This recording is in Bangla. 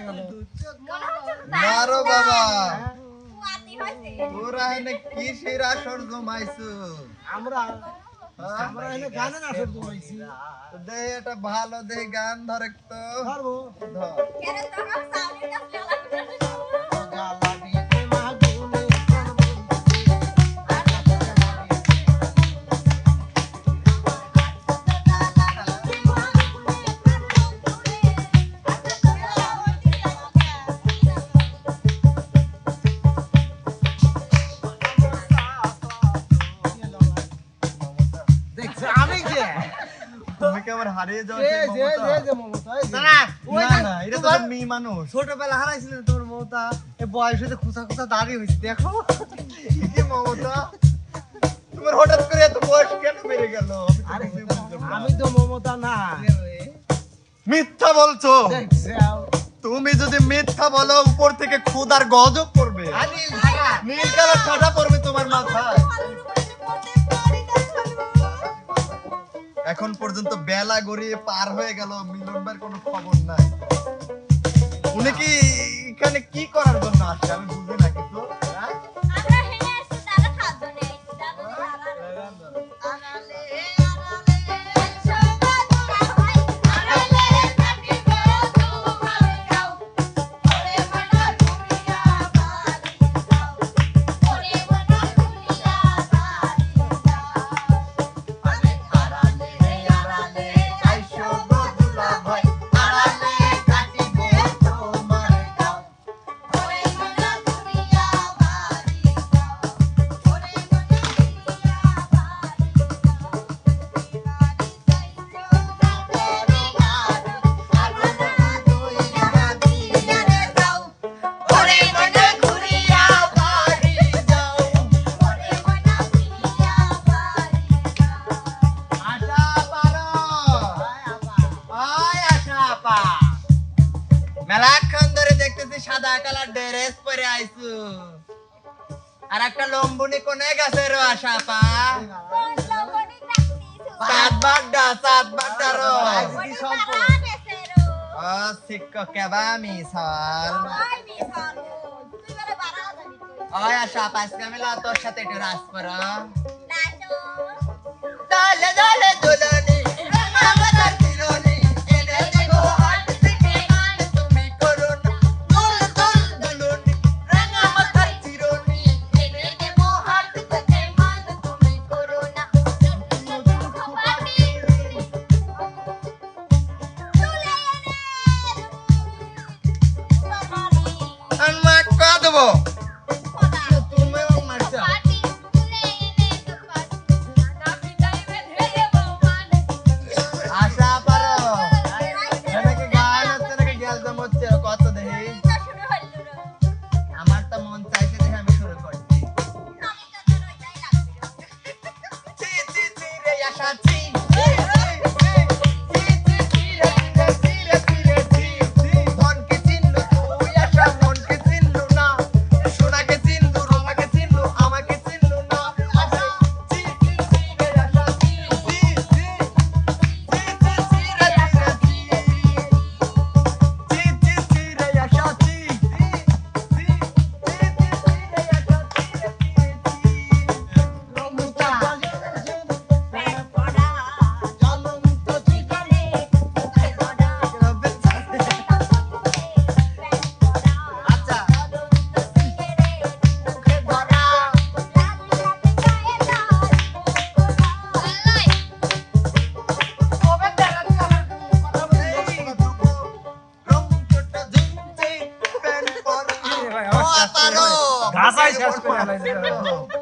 গেল মারো বাবা। তোরা এনে কিসের আসর জমাইছো আমরা হ্যাঁ? আমরা এনে গানে না শুনতে দে এটা ভালো দে গান ধরে তো। ধর। কেন তো তো তোমার- সব মেয়ে মানুষ। ছোটবেলা হারাইছিলেন তোমার মমতা এ বয়স হতে খুচা খুচা দাঁড়িয়ে হয়েছে দেখো। কি মমতা। তোমার হঠাৎ করে এত বয়স কেন বেড়ে গেল? আমি তো বুঝলাম না। আমি তো মমতা না। মিথ্যা বলছো? তুমি যদি মিথ্যা বলো উপর থেকে খুদার গজব পড়বে। আনিল ঢাকা নীল কালার ঠাডা পড়বে তোমার মাথায়। এখন পর্যন্ত বেলা গড়িয়ে পার হয়ে গেল মিলন ভাইয়ের কোনো খবর নাই। উনি কি এখানে কি করার জন্য আসছে? আমি সাদা কালার ড্রেস পরে আইছু আর একটা লম্বুনি কোনে গেছে আশা পা? কোন লগনি রাখতিস সাত বাড্ডা সাত বাড্ডা রো। ওরে পারা গেছেরো ও শিক্ষক কেবা মিসাল ওই মিছালো তুই বলে বাড়া জানি তুই ওই আশা পা আজকে তোর সাথে একটু রাস করো। দলে দুলনি। চি রে Asahi, acho que